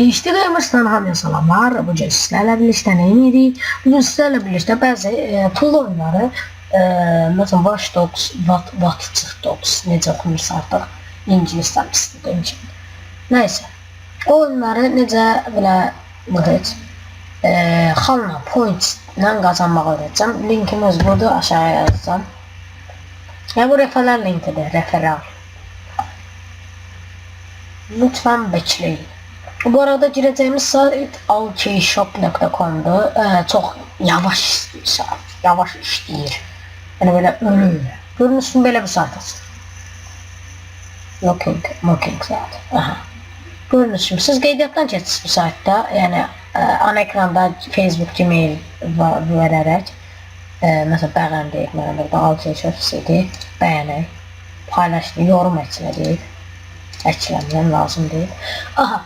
HD Gamers'dan hamıya salamlar. Bugün sizlerle birlikte ne yedik? Bugün sizlerle birlikte bazı e, tool oyunları e, mesela Watch Dogs, What, What Dogs necə okunursa artıq ingilisdən istədiyim kimi. Nəysə. O oyunları necə belə bıhıc e, xalla points ilə qazanmaq öyrədəcəm. Linkimiz budur, aşağıya yazacağım. Ya bu referral linkidir, referral. Lütfen bekleyin. Bu arada gireceğimiz site alkeyshop.com'du. Ee, çok yavaş işləyir, yavaş işləyir. Yani böyle ölür. Görünüşün böyle bir saat aslında. Looking, looking saat. Aha. Görünüşüm. Siz qeydiyyatdan keçsiniz bu saytda. Yəni ə, ana ekranda Facebook, Gmail verərək ə, məsələn bəyən deyək, mənə burada Alkeyshop CD bəyənək, paylaşın, yorum etsinlər eklemem lazım değil. Aha.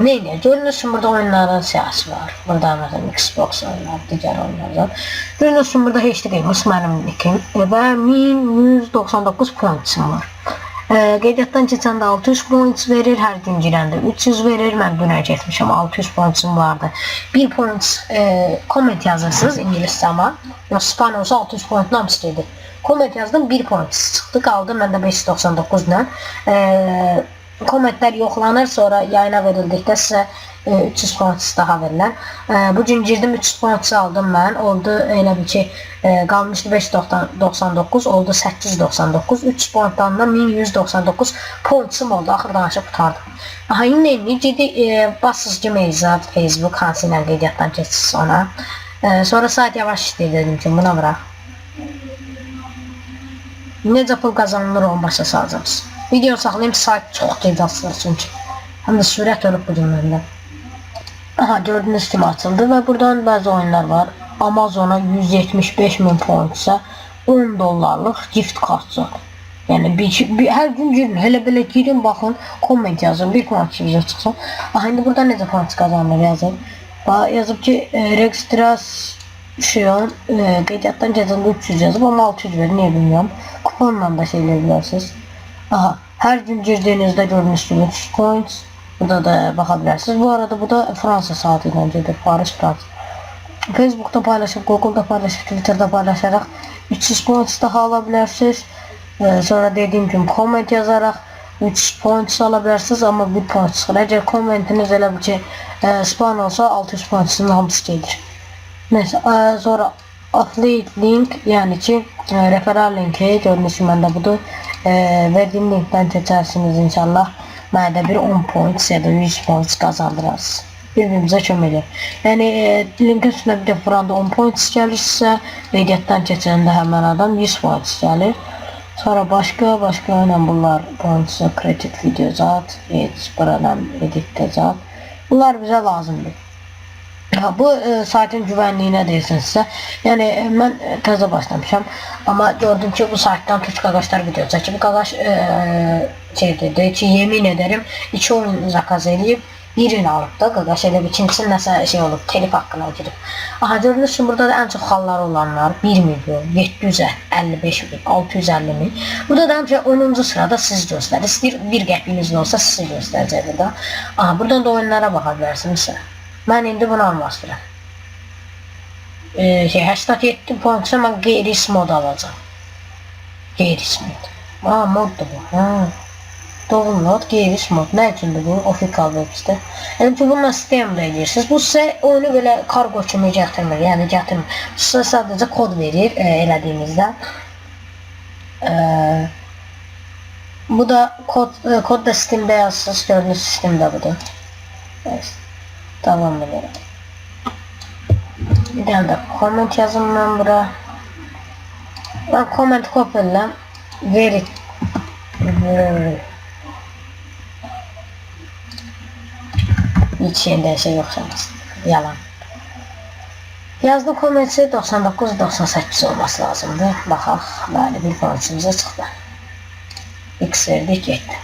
Neydi? Görünürsün burada oyunların siyasi var. Burada mesela Xbox oyunlar, diğer oyunlar var. Görünürsün burada HD Gamers benim nickim ve 1199 points'im var. E, qeydiyyatdan keçəndə 600 points verir, hər gün girəndə 300 verir. Mən dünər getmişəm, 600 points'im vardı. 1 points e, comment yazırsınız ingiliscə amma. Ya span olsa 600 point hamısı gedir. Comment yazdım 1 point çıxdı, qaldı məndə 599 ilə. Kommentlər yoxlanır, sonra yayına verildikdə sizə e, 300 points daha verirlər. E, bu gün girdim 300 points aldım mən. Oldu elə bir ki e, qalmışdı 599, oldu 899. 300 pointdan da 1199 pointsum oldu. Axır danışıb qutardım. Aha, indi indi ciddi e, basız Gmail zat, Facebook hansı ilə qeydiyyatdan keçsiniz ona. E, sonra sayt yavaş işləyir dedim ki, buna bırak. Necə pul qazanılır onu başa salacağız. Video saxlayayım sayt çox açılır çünki. Həm də sürət ölüb bu günlərdə. Aha gördüğünüz kimi açıldı ve buradan bazı oyunlar var. Amazon'a 175 bin pointsa 10 dolarlık gift kartı. Yani bir, bir, her gün girin hele böyle girin bakın comment yazın bir point bize çıksın. Aha şimdi burada ne point kazanır yazın. Yazıp ki e, registras şu an e, qeydiyyatdan cəzəndə 300 yazıb ama 600 verir niye bilmiyorum. Kuponla da şeyler bilirsiniz. Aha her gün girdiğinizde gördüğünüz gibi 300 points. Burada da bakabilirsiniz. Bu arada bu da Fransa saatiyle gelir. Paris Fransa. Facebook'ta paylaşıp, Google'da paylaşıp, Twitter'da paylaşarak 300 points daha alabilirsiniz. Ee, sonra dediğim gibi comment yazarak 300 points alabilirsiniz ama 1 point çıxır. Əgər kommentiniz elə bir ki e, spam olsa 600 points'ın hamısı gelir. Neyse e, sonra affiliate link yani ki e, referral linki gördüğünüz gibi bende budur. E, verdiğim linkten geçersiniz inşallah. Də bir 10 points ya da 100 points kazandırarsınız. Birbirimize çömelir. Yani e, linkin üstüne bir de vuranda 10 points gelirse qeydiyyatdan keçəndə həmən adam 100 points gəlir. Sonra başka başka önemli bunlar points credit video zat, hiç buradan editte zat. Bunlar bize lazımdır. Ya bu e, saatin güvenliğine değilsin size. Yani e, ben e, təzə başlamışam. Ama gördüm ki bu saatten Türk arkadaşlar video çəkib. Qaqaş e, şey dedi ki yemin ederim iki oyun zakaz edip birini alıp da qaqaş elə bir ikincisi nəsə şey olub telif haqqına girib. Aha görünürsün burada da en çok hallar olanlar 1 milyon, 755 bin, 650 bin. Burada da həmişə 10. sırada siz göstərir. İstəyir bir qəpiyinizin olsa sizi göstərəcək burada. Aha buradan da oyunlara baxa bilərsiniz. Mən indi bunu istəyirəm. Ee, şey 87 puansa mən qeyris mod alacağım. Qeyris mod. Aa moddur bu. Ha. Download qeyris mod. Nə üçündür bu? Official web site. Yəni ki bununla sistemdə edirsiniz. Bu sizə oyunu belə kargo kimi gətirmir. Yəni gətirmir. Sizə sadəcə kod verir e, elədiyinizdə. E, bu da kod e, kod da Steam'də yazsınız. Gördüyünüz Steam'də budur. Evet. Tamam edelim. Bir tane de comment yazın ben bura. Ben comment kopyalayayım. Veri. Hiç şeyden şey yok sanırsın. Yalan. Yazdı komentsi 99-98 olması lazımdı. Baxaq, bəli bir komentsimizə çıxdı. X verdik, getdi.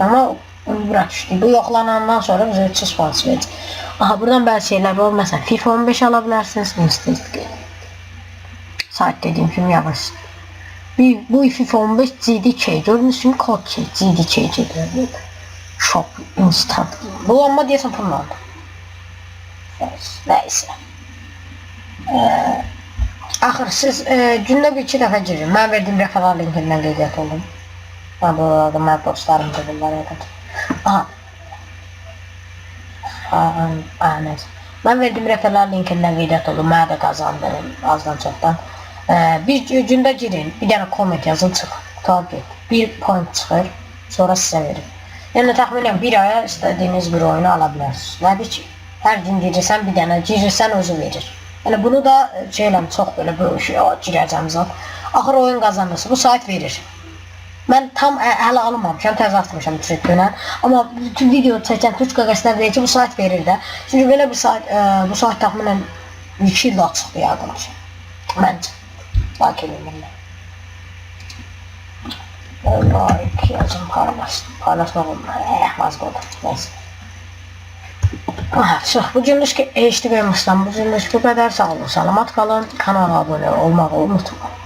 Ama bu yoklanandan sonra bize 300 puan verecek. Aha buradan bazı şeyler var. Mesela FIFA 15 alabilirsiniz. Instant Saat dediğim gibi yavaş. Bir, bu FIFA 15 GDK. Gördüğünüz gibi kod şey. GDK geliyor. Shop instant. Bu amma deyəsən pullandı. Neyse. Ee, axır siz e, gündə bir iki dəfə girin. Mən verdiyim referral linkindən qeydiyyat oldum. Ben bu arada mən dostlarım dedilər evet. Aha. Aa, neyse. Mən verdiyim referral linkindən qeydiyyat oldum. Mənə də qazandırın azdan çoxdan. Ee, bir gündə girin, bir dənə comment yazın çıx. Tabii. Bir point çıxır, sonra sizə verir. Yəni təxminən bir aya istədiyiniz bir oyunu ala bilərsiniz. Nədir ki, hər gün girirsən bir dənə, girirsən özü verir. Yəni bunu da e, şeyləm çox belə böyük şey, "Aa, girəcəm zat. Axır oyun qazanırsa bu sayt verir. Mən tam alınmamışam, təzə atmışam 3 günə. Amma bütün video çəkən Türk qəqəsindən deyir ki, bu sayt verir də. Çünki belə bir sayt, ə, bu sayt təxminən 2 il açıqdır yəqin ki. Məncə. Lakin bilmirəm. Like yazın paylaş. Paylaşmaq olmaz. Eh, az qoydu. Neyse. Ah, çox. Bu günlük ki, HD vermişəm. Bu günlük bu qədər. Sağ olun, salamat qalın. Kanala abunə olmağı unutmayın.